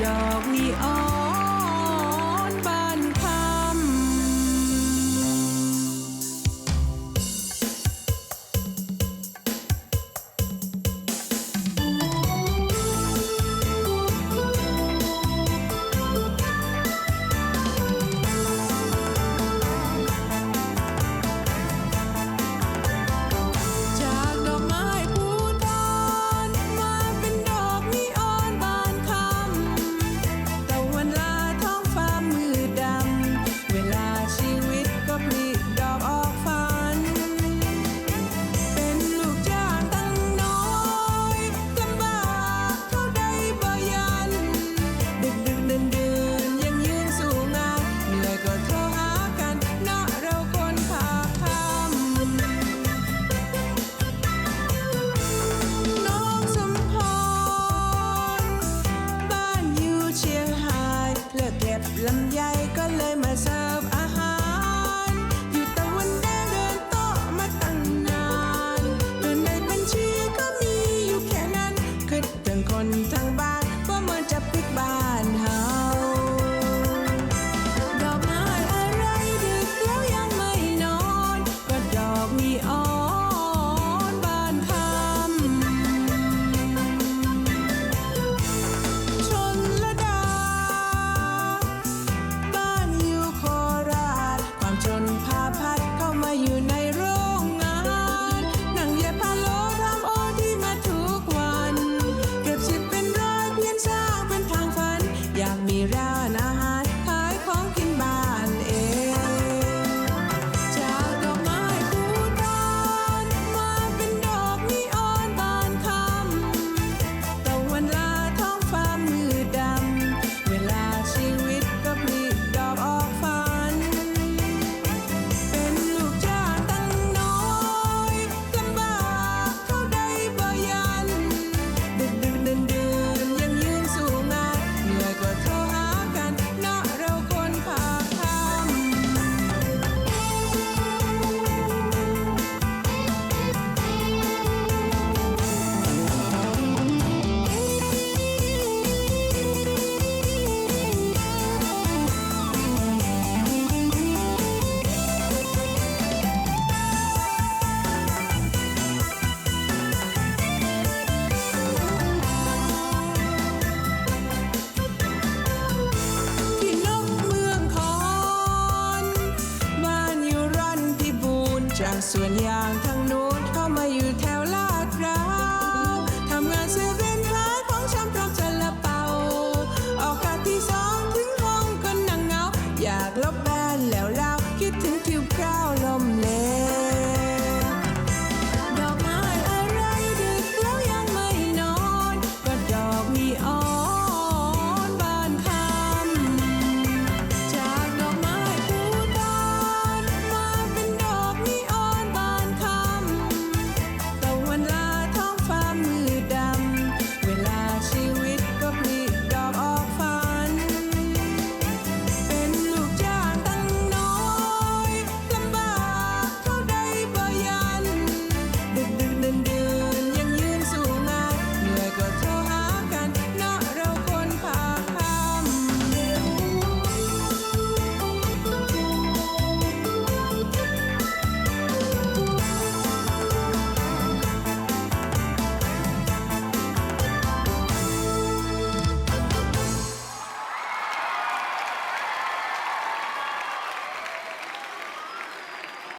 Here we are. empire. จากส่วนยางทางนู้นเข้ามาอยู่แถวลาดพร้าทำงานเซเว่นขายของชำพร้อมจะละเป่าออกกาที่สองถึงห้องก็นั่งเงา อยากลบแบนแล้วเล่าคิดถึงทิวกล้าวลม